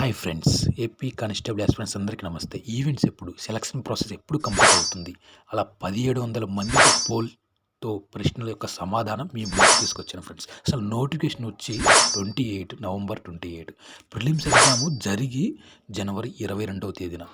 Hi friends AP constable aspirants అందరికీ నమస్తే. Events ఎప్పుడు? సెలక్షన్ ప్రాసెస్ ఎప్పుడు కంప్లీట్ అవుతుంది? అలా పదిహేడు వందల మంది పోల్తో ప్రశ్నల యొక్క సమాధానం మీ ముందుకు తీసుకొచ్చాను ఫ్రెండ్స్ అసలు నోటిఫికేషన్ వచ్చి twenty eight November twenty eight prelims exam జరిగి జనవరి ఇరవై రెండవ తేదీన.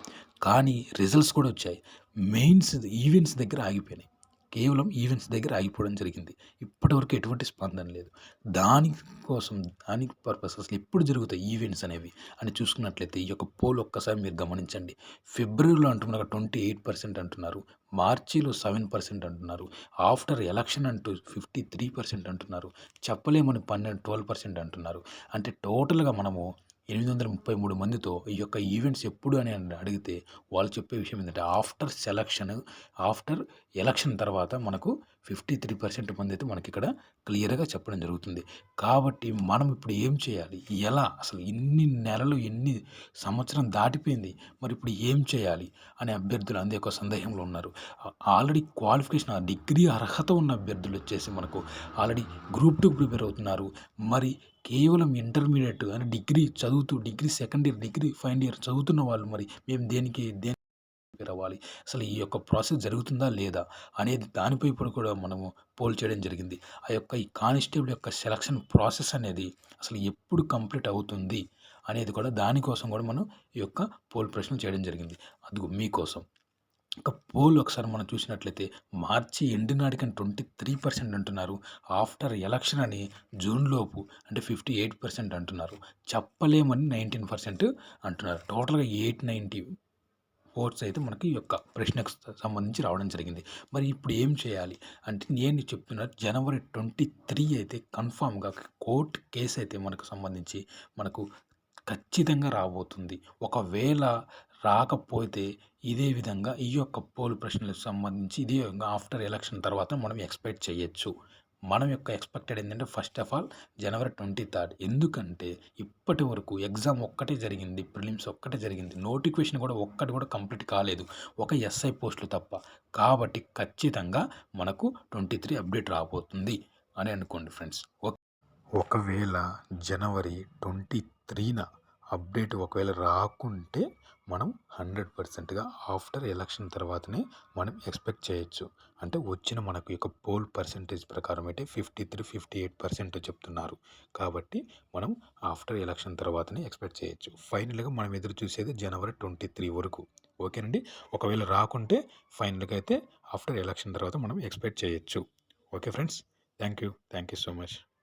కానీ రిజల్ట్స్ కూడా వచ్చాయి. మెయిన్స్ ఈవెంట్స్ దగ్గర ఆగిపోయినాయి. కేవలం ఈవెంట్స్ దగ్గర ఆగిపోవడం జరిగింది. ఇప్పటివరకు ఎటువంటి స్పందన లేదు. దానికోసం దానికి పర్పస్ అసలు ఎప్పుడు జరుగుతాయి ఈవెంట్స్ అనేవి అని చూసుకున్నట్లయితే ఈ యొక్క పోల్ ఒక్కసారి మీరు గమనించండి. ఫిబ్రవరిలో అంటున్నారు ట్వంటీ ఎయిట్ పర్సెంట్ అంటున్నారు. మార్చిలో సెవెన్ పర్సెంట్ అంటున్నారు. ఆఫ్టర్ ఎలక్షన్ అంటూ ఫిఫ్టీ త్రీ పర్సెంట్ అంటున్నారు. చెప్పలేమని పన్నెండు ట్వెల్వ్ పర్సెంట్ అంటున్నారు. అంటే టోటల్గా మనము ఎనిమిది వందల ముప్పై మూడు మందితో ఈ యొక్క ఈవెంట్స్ ఎప్పుడు అని అడిగితే వాళ్ళు చెప్పే విషయం ఏంటంటే ఆఫ్టర్ సెలక్షన్ ఆఫ్టర్ ఎలక్షన్ తర్వాత మనకు ఫిఫ్టీ త్రీ పర్సెంట్ మంది అయితే మనకి ఇక్కడ క్లియర్గా చెప్పడం జరుగుతుంది. కాబట్టి మనం ఇప్పుడు ఏం చేయాలి? ఎలా? అసలు ఎన్ని నెలలు ఎన్ని సంవత్సరం దాటిపోయింది. మరి ఇప్పుడు ఏం చేయాలి? అనే అభ్యర్థులు అందే ఒక సందేహంలో ఉన్నారు. ఆల్రెడీ క్వాలిఫికేషన్ ఆ డిగ్రీ అర్హత ఉన్న అభ్యర్థులు వచ్చేసి మనకు ఆల్రెడీ గ్రూప్ టూ ప్రిపేర్ అవుతున్నారు. మరి కేవలం ఇంటర్మీడియట్ అని డిగ్రీ చదువుతూ degree second year degree final year చదువుతున్న వాళ్ళు మరి మేము దేనికి దేని అవ్వాలి అసలు ఈ యొక్క ప్రాసెస్ జరుగుతుందా లేదా అనేది దానిపై ఇప్పుడు కూడా మనము పోల్ చేయడం జరిగింది. ఆ యొక్క ఈ కానిస్టేబుల్ యొక్క సెలక్షన్ ప్రాసెస్ అనేది అసలు ఎప్పుడు కంప్లీట్ అవుతుంది అనేది కూడా దానికోసం కూడా మనం ఈ యొక్క పోల్ ప్రశ్నలు చేయడం జరిగింది. అది మీకోసం ఒక పోల్ ఒకసారి మనం చూసినట్లయితే మార్చి ఎండ్ నాటికని ట్వంటీ త్రీ పర్సెంట్ అంటున్నారు. ఆఫ్టర్ ఎలక్షన్ అని జూన్లోపు అంటే ఫిఫ్టీ ఎయిట్ పర్సెంట్ అంటున్నారు. చెప్పలేమని నైన్టీన్ పర్సెంట్ అంటున్నారు. టోటల్గా ఎయిట్ నైంటీ ఓట్స్ అయితే మనకి ఈ యొక్క ప్రశ్నకు సంబంధించి రావడం జరిగింది. మరి ఇప్పుడు ఏం చేయాలి? అంటే నేను చెప్తున్నా జనవరి ట్వంటీ త్రీ అయితే కన్ఫామ్గా కోర్టు కేసు అయితే మనకు సంబంధించి మనకు ఖచ్చితంగా రాబోతుంది. ఒకవేళ రాకపోతే ఇదే విధంగా ఈ యొక్క పోల్ ప్రశ్నలకు సంబంధించి ఇదే విధంగా ఆఫ్టర్ ఎలక్షన్ తర్వాత మనం ఎక్స్పెక్ట్ చేయొచ్చు. మనం యొక్క ఎక్స్పెక్టెడ్ ఏంటంటే ఫస్ట్ ఆఫ్ ఆల్ జనవరి ట్వంటీ థర్డ్ ఎందుకంటే ఇప్పటి వరకు ఎగ్జామ్ ఒక్కటే జరిగింది ప్రిలిమ్స్ ఒక్కటే జరిగింది. నోటిఫికేషన్ కూడా ఒక్కటి కూడా కంప్లీట్ కాలేదు. ఒక ఎస్ఐ పోస్టులు తప్ప. కాబట్టి ఖచ్చితంగా మనకు ట్వంటీ త్రీ అప్డేట్ రాబోతుంది అని అనుకోండి ఫ్రెండ్స్ ఒకవేళ జనవరి ట్వంటీ త్రీన అప్డేట్ ఒకవేళ రాకుంటే మనం హండ్రెడ్ పర్సెంట్గా ఆఫ్టర్ ఎలక్షన్ తర్వాతనే మనం ఎక్స్పెక్ట్ చేయొచ్చు. అంటే వచ్చిన మనకు యొక్క పోల్ పర్సెంటేజ్ ప్రకారం అయితే fifty three fifty eight percent చెప్తున్నారు. కాబట్టి మనం ఆఫ్టర్ ఎలక్షన్ తర్వాతనే ఎక్స్పెక్ట్ చేయొచ్చు. ఫైనల్గా మనం ఎదురు చూసేది జనవరి ట్వంటీ త్రీ వరకు. ఓకేనండి? ఒకవేళ రాకుంటే ఫైనల్గా అయితే ఆఫ్టర్ ఎలక్షన్ తర్వాత మనం ఎక్స్పెక్ట్ చేయొచ్చు. Okay friends? Thank you thank you so much.